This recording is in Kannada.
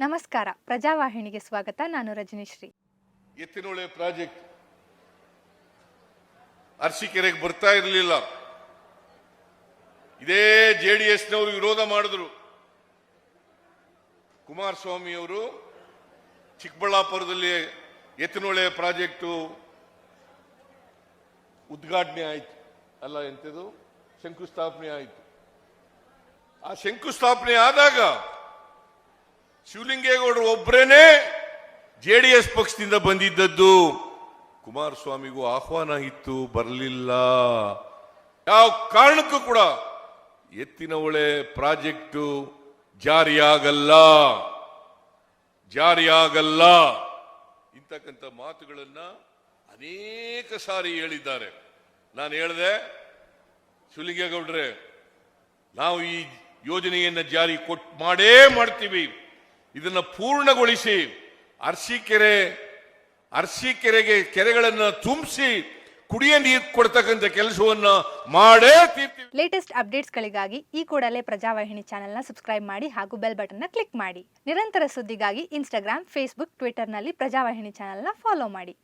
ನಮಸ್ಕಾರ. ಪ್ರಜಾವಾಹಿನಿಗೆ ಸ್ವಾಗತ. ನಾನು ರಜನಿಶ್ರೀ. ಎತ್ತಿನೊಳೆ ಪ್ರಾಜೆಕ್ಟ್. ಅರಸೀಕೆರೆಗೆ ಬರ್ತಾ ಇರಲಿಲ್ಲ. ಇದೇ ಜೆ ಡಿ ಎಸ್ನವರು ವಿರೋಧ ಮಾಡಿದ್ರು. ಕುಮಾರಸ್ವಾಮಿ ಅವರು ಚಿಕ್ಕಬಳ್ಳಾಪುರದಲ್ಲಿ ಎತ್ತಿನೊಳೆ ಪ್ರಾಜೆಕ್ಟು ಉದ್ಘಾಟನೆ ಆಯ್ತು. ಅಲ್ಲ ಎಂತದು ಶಂಕುಸ್ಥಾಪನೆ ಆಯ್ತು. ಆ ಶಂಕುಸ್ಥಾಪನೆ ಆದಾಗ ಶಿವಲಿಂಗೇಗೌಡರು ಒಬ್ಬರೇನೆ ಎಸ್ ಪಕ್ಷದಿಂದ ಬಂದಿದ್ದದ್ದು. ಕುಮಾರಸ್ವಾಮಿಗೂ ಆಹ್ವಾನ ಇತ್ತು, ಬರಲಿಲ್ಲ. ಯಾವ ಕಾರಣಕ್ಕೂ ಕೂಡ ಎತ್ತಿನ ಒಳೆ ಪ್ರಾಜೆಕ್ಟು ಜಾರಿಯಾಗಲ್ಲ. ಜಾರಿಯಾಗಲ್ಲ. ಇಂತಕ್ಕಂಥ ಮಾತುಗಳನ್ನ ಅನೇಕ ಸಾರಿ ಹೇಳಿದ್ದಾರೆ. ನಾನು ಹೇಳಿದೆ, ಶಿವಲಿಂಗೇಗೌಡ್ರೆ, ನಾವು ಈ ಯೋಜನೆಯನ್ನ ಜಾರಿ ಕೊಟ್, ಮಾಡೇ ಮಾಡ್ತೀವಿ. ಇದನ್ನ ಪೂರ್ಣಗೊಳಿಸಿ ಅರಸೀಕೆರೆ ಅರಸೀಕೆರೆಗೆ ಕೆರೆಗಳನ್ನು ತುಂಬಿಸಿ ಕುಡಿಯ ನೀರು ಕೊಡ್ತಕ್ಕಂಥ ಕೆಲಸವನ್ನು ಮಾಡೇ ಲೇಟೆಸ್ಟ್ ಅಪ್ಡೇಟ್ಸ್ಗಳಿಗಾಗಿ ಈ ಕೂಡಲೇ ಪ್ರಜಾವಾಹಿನಿ ಚಾನೆಲ್ನ ಸಬ್ಸ್ಕ್ರೈಬ್ ಮಾಡಿ ಹಾಗೂ ಬೆಲ್ ಬಟನ್ನ ಕ್ಲಿಕ್ ಮಾಡಿ. ನಿರಂತರ ಸುದ್ದಿಗಾಗಿ ಇನ್ಸ್ಟಾಗ್ರಾಮ್ ಫೇಸ್ಬುಕ್ ಟ್ವಿಟರ್ನಲ್ಲಿ ಪ್ರಜಾವಾಹಿನಿ ಚಾನೆಲ್ನ ಫಾಲೋ ಮಾಡಿ.